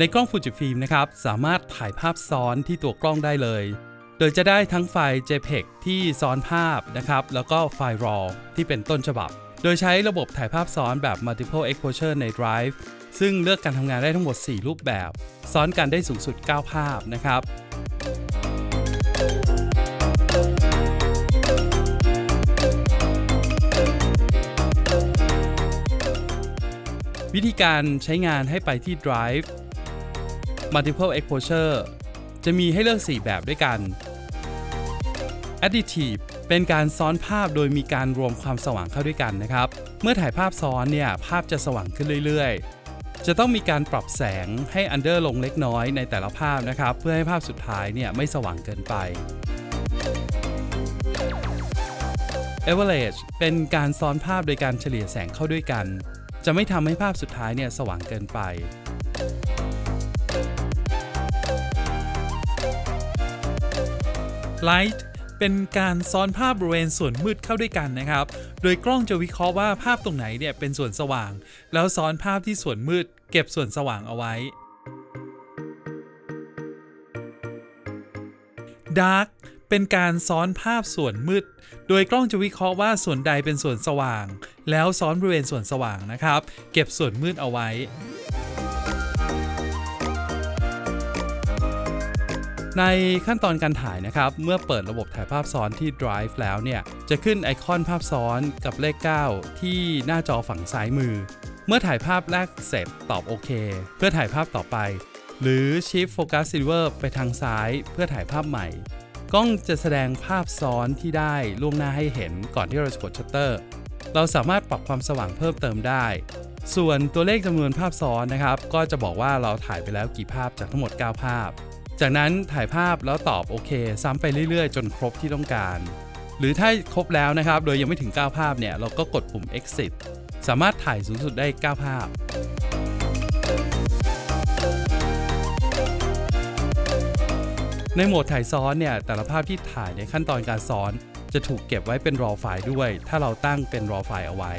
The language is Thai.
ในกล้องฟูจิฟิล์มนะครับ สามารถถ่ายภาพซ้อนที่ตัวกล้องได้เลย โดยจะได้ทั้งไฟล์ JPEG ที่ซ้อนภาพนะครับ แล้วก็ไฟล์ RAW ที่เป็นต้นฉบับ โดยใช้ระบบถ่ายภาพซ้อนแบบ multiple exposure ใน Drive ซึ่งเลือกการทำงานได้ทั้งหมด 4 รูปแบบ ซ้อนกันได้สูงสุด 9 ภาพนะครับวิธีการใช้งานให้ไปที่ Drive Multiple Exposure จะมีให้เลือก 4 แบบด้วยกัน Additive เป็นการซ้อนภาพโดยมีการรวมความสว่างเข้าด้วยกันนะครับ เมื่อถ่ายภาพซ้อนเนี่ยภาพจะสว่างขึ้นเรื่อยๆ จะต้องมีการปรับแสงให้ under ลงเล็กน้อยในแต่ละภาพนะครับ เพื่อให้ภาพสุดท้ายเนี่ยไม่สว่างเกินไป Average เป็นการซ้อนภาพโดยการเฉลี่ยแสงเข้าด้วยกัน จะไม่ทำให้ภาพสุดท้ายเนี่ยสว่างเกินไป Light เป็นการซ้อนภาพบริเวณส่วนมืดเข้าด้วยกันนะครับ โดยกล้องจะวิเคราะห์ว่าภาพตรงไหนเนี่ยเป็นส่วนสว่าง แล้วซ้อนภาพที่ส่วนมืด เก็บส่วนสว่างเอาไว้ Dark เป็นการซ้อนภาพส่วนมืด โดยกล้องจะวิเคราะห์ว่าส่วนใดเป็นส่วนสว่าง แล้วซ้อนบริเวณส่วนสว่างนะครับ เก็บส่วนมืดเอาไว้ ในขั้นตอนการถ่ายนะครับ เมื่อเปิดระบบถ่ายภาพซ้อนที่ Drive แล้วเนี่ย จะขึ้นไอคอนภาพซ้อนกับเลข 9 ที่หน้าจอฝั่งซ้ายมือ เมื่อถ่ายภาพแรกเสร็จตอบโอเค เพื่อถ่ายภาพต่อไป หรือ Shift Focus Silver ไปทางซ้ายเพื่อถ่ายภาพใหม่ กล้องจะแสดงภาพซ้อนที่ได้ล่วงหน้าให้เห็นก่อนที่เราจะกดชัตเตอร์ เราสามารถปรับความสว่างเพิ่มเติมได้ส่วนตัวเลขจำนวนภาพซ้อนนะครับ ก็จะบอกว่าเราถ่ายไปแล้วกี่ภาพจากทั้งหมด 9 ภาพ จากนั้นถ่ายภาพแล้วตอบโอเค ซ้ำไปเรื่อยๆ จนครบที่ต้องการ หรือถ้าครบแล้วนะครับ โดยยังไม่ถึง 9 ภาพเนี่ย เราก็กดปุ่ม exit สามารถถ่ายสูงสุดได้ 9 ภาพ ในโหมดถ่ายซ้อนเนี่ย แต่ละภาพที่ถ่ายในขั้นตอนการซ้อน จะถูกเก็บไว้เป็น raw ไฟล์ด้วย ถ้าเราตั้งเป็น raw ไฟล์เอาไว้